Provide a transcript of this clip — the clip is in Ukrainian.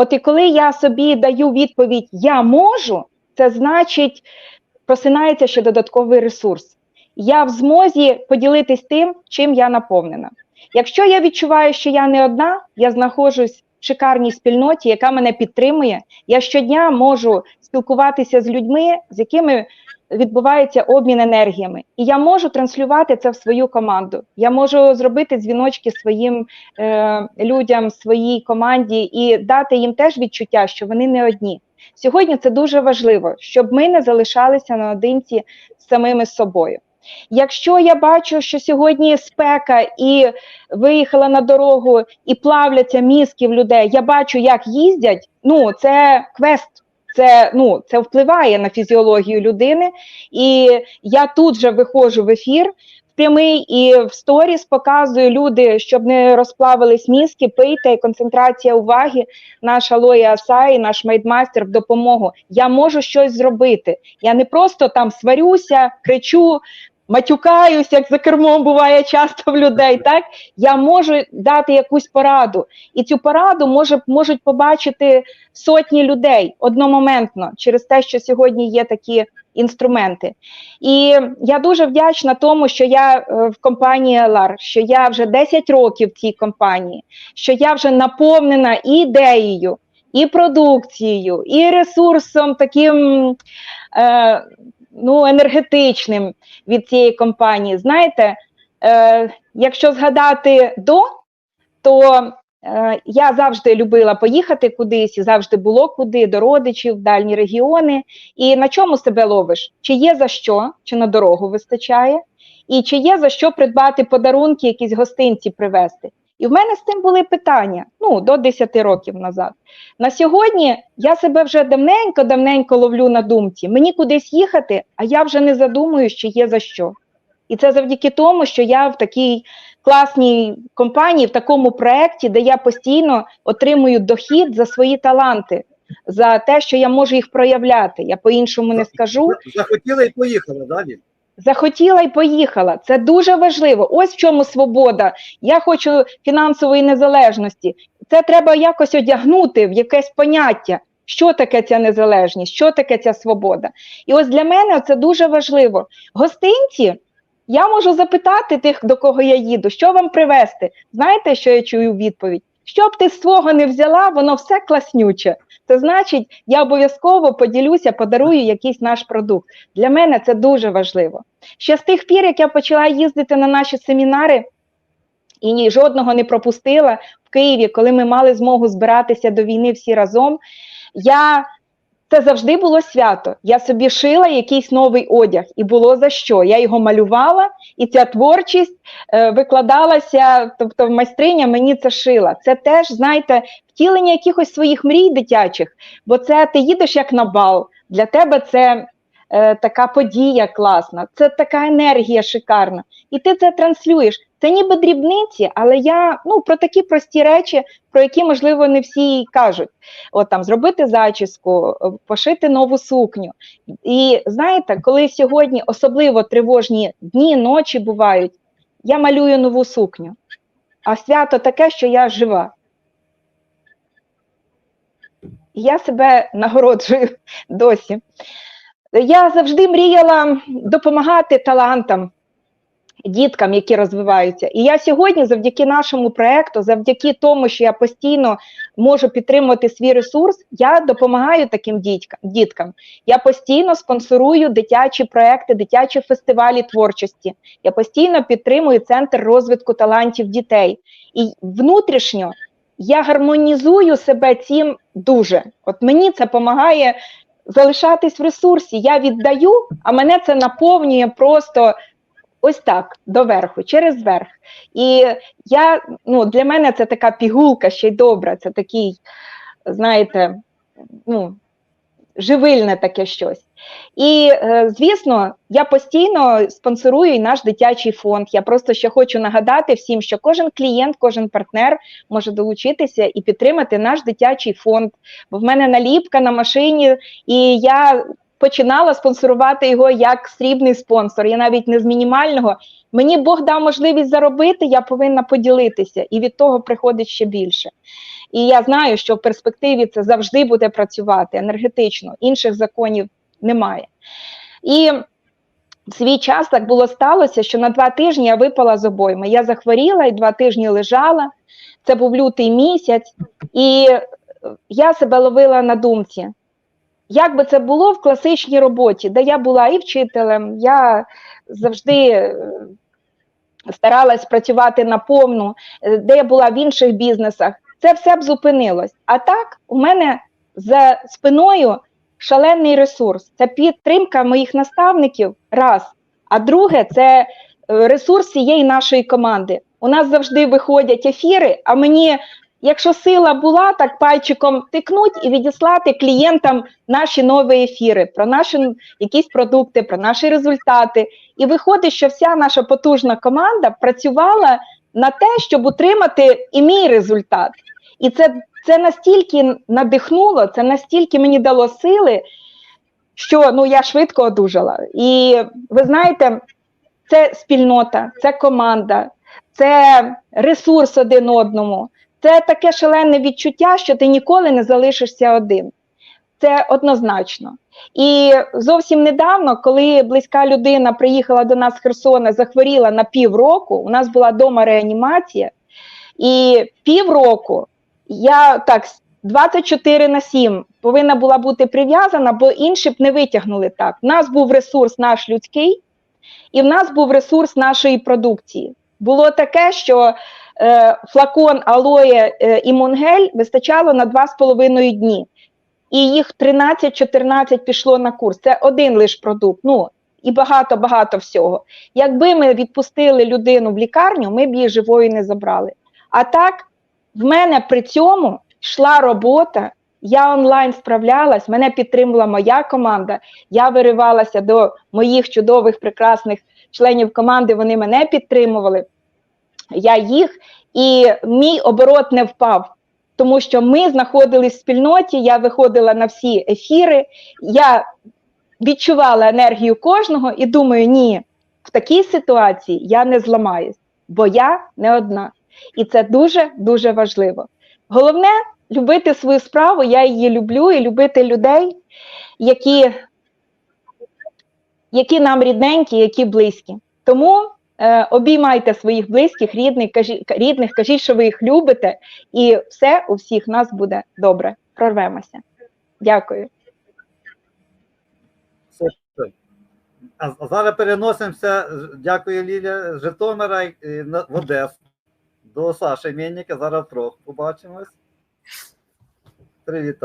От і коли я собі даю відповідь Я можу, це значить просинається ще додатковий ресурс. Я в змозі поділитись тим, чим я наповнена. Якщо я відчуваю, що я не одна, я знаходжусь в шикарній спільноті, яка мене підтримує. Я щодня можу спілкуватися з людьми, з якими відбувається обмін енергіями, і я можу транслювати це в свою команду. Я можу зробити дзвіночки своїм е, людям, своїй команді і дати їм теж відчуття, що вони не одні. Сьогодні це дуже важливо, щоб ми не залишалися наодинці з самими собою. Якщо я бачу, що сьогодні спека і виїхала на дорогу і плавляться мізки в людей, я бачу, як їздять. Ну це квест. Це ну це впливає на фізіологію людини, і я тут же виходжу в ефір в прямий і в сторіс показую люди, щоб не розплавились мізки, пийте концентрація уваги. наша Лоя Асаї, наш майдмастер в допомогу. Я можу щось зробити. Я не просто там сварюся, кричу, матюкаюсь, як за кермом буває часто в людей. Так я можу дати якусь пораду, і цю пораду може, можуть побачити сотні людей одномоментно через те, що сьогодні є такі інструменти. І я дуже вдячна тому, що я е, в компанії LAR, що я вже 10 років в цій компанії, що я вже наповнена ідеєю. І продукцією, і ресурсом таким е, ну, енергетичним від цієї компанії. Знаєте, е, якщо згадати до, то е, я завжди любила поїхати кудись, і завжди було куди, до родичів, в дальні регіони. І на чому себе ловиш? Чи є за що, чи на дорогу вистачає, і чи є за що придбати подарунки, якісь гостинці привезти. І в мене з тим були питання ну, до 10 років назад. На сьогодні я себе вже давненько-давненько ловлю на думці. Мені кудись їхати, а я вже не задумую, що є за що. І це завдяки тому, що я в такій класній компанії, в такому проєкті, де я постійно отримую дохід за свої таланти, за те, що я можу їх проявляти. Я по-іншому не скажу. Захотіла і поїхала, далі. Захотіла і поїхала. Це дуже важливо. Ось в чому свобода. Я хочу фінансової незалежності. Це треба якось одягнути в якесь поняття, що таке ця незалежність, що таке ця свобода. І ось для мене це дуже важливо. Гостинці. Я можу запитати тих, до кого я їду, що вам привезти. Знаєте, що я чую відповідь? Що б ти з свого не взяла, воно все класнюче. Це значить, я обов'язково поділюся, подарую якийсь наш продукт. Для мене це дуже важливо. Ще з тих пір, як я почала їздити на наші семінари і ні, жодного не пропустила в Києві, коли ми мали змогу збиратися до війни всі разом. Я це завжди було свято. Я собі шила якийсь новий одяг, і було за що. Я його малювала, і ця творчість е, викладалася, тобто майстриня мені це шила. Це теж, знаєте, втілення якихось своїх мрій дитячих, бо це ти їдеш як на бал. Для тебе це е, така подія класна, це така енергія шикарна. І ти це транслюєш. Це ніби дрібниці, але я ну про такі прості речі, про які можливо не всі кажуть. От там зробити зачіску, пошити нову сукню. І знаєте, коли сьогодні особливо тривожні дні, ночі бувають, я малюю нову сукню. А свято таке, що я жива. Я себе нагороджую досі. Я завжди мріяла допомагати талантам діткам, які розвиваються. І я сьогодні, завдяки нашому проекту, завдяки тому, що я постійно можу підтримувати свій ресурс, я допомагаю таким діткам. Я постійно спонсорую дитячі проекти, дитячі фестивалі творчості. Я постійно підтримую центр розвитку талантів дітей. І внутрішньо я гармонізую себе цим дуже. От мені це допомагає. Залишатись в ресурсі, я віддаю, а мене це наповнює просто ось так доверху, через верх. І я, ну, для мене це така пігулка ще й добра, це такий, знаєте, ну, живильне таке щось. І, е, звісно, я постійно спонсорую і наш дитячий фонд. Я просто ще хочу нагадати всім, що кожен клієнт, кожен партнер може долучитися і підтримати наш дитячий фонд. Бо в мене наліпка на машині, і я починала спонсорувати його як срібний спонсор. Я навіть не з мінімального. Мені Бог дав можливість заробити, я повинна поділитися, і від того приходить ще більше. І я знаю, що в перспективі це завжди буде працювати енергетично, інших законів немає. І в свій час так було сталося, що на два тижні я випала з обойми. Я захворіла і два тижні лежала. Це був лютий місяць, і я себе ловила на думці. Як би це було в класичній роботі, де я була і вчителем, я завжди е, старалась працювати наповну, е, де я була в інших бізнесах, це все б зупинилось. А так, у мене за спиною шалений ресурс. Це підтримка моїх наставників, раз. А друге, це е, ресурс цієї нашої команди. У нас завжди виходять ефіри, а мені, якщо сила була, так пальчиком тикнуть і відіслати клієнтам наші нові ефіри, про наші якісь продукти, про наші результати. І виходить, що вся наша потужна команда працювала на те, щоб утримати і мій результат. І це, це настільки надихнуло, це настільки мені дало сили, що ну я швидко одужала. І ви знаєте, це спільнота, це команда, це ресурс один одному. Це таке шалене відчуття, що ти ніколи не залишишся один. Це однозначно. І зовсім недавно, коли близька людина приїхала до нас з Херсона, захворіла на півроку, у нас була дома реанімація, і півроку я так 24 на 7 повинна була бути прив'язана, бо інші б не витягнули так. У нас був ресурс наш людський, і в нас був ресурс нашої продукції. Було таке, що флакон алоє е, і мунгель вистачало на 2,5 дні. І їх 13-14 пішло на курс. Це один лише продукт. Ну і багато-багато всього. Якби ми відпустили людину в лікарню, ми б її живою не забрали. А так, в мене при цьому йшла робота, я онлайн справлялась, мене підтримувала моя команда. Я виривалася до моїх чудових, прекрасних членів команди. Вони мене підтримували. Я їх, і мій оборот не впав. Тому що ми знаходились в спільноті, я виходила на всі ефіри, я відчувала енергію кожного і думаю, ні, в такій ситуації я не зламаюсь, бо я не одна. І це дуже дуже важливо. Головне любити свою справу, я її люблю, і любити людей, які, які нам рідненькі, які близькі. Тому обіймайте своїх близьких, рідних, кажіть, рідних, кажіть, що ви їх любите, і все у всіх нас буде добре. Прорвемося. Дякую. А зараз переносимося, дякую Ліля, з Житомира в Одесу. До Саші Мельника, зараз втрох побачимось. Привітаю.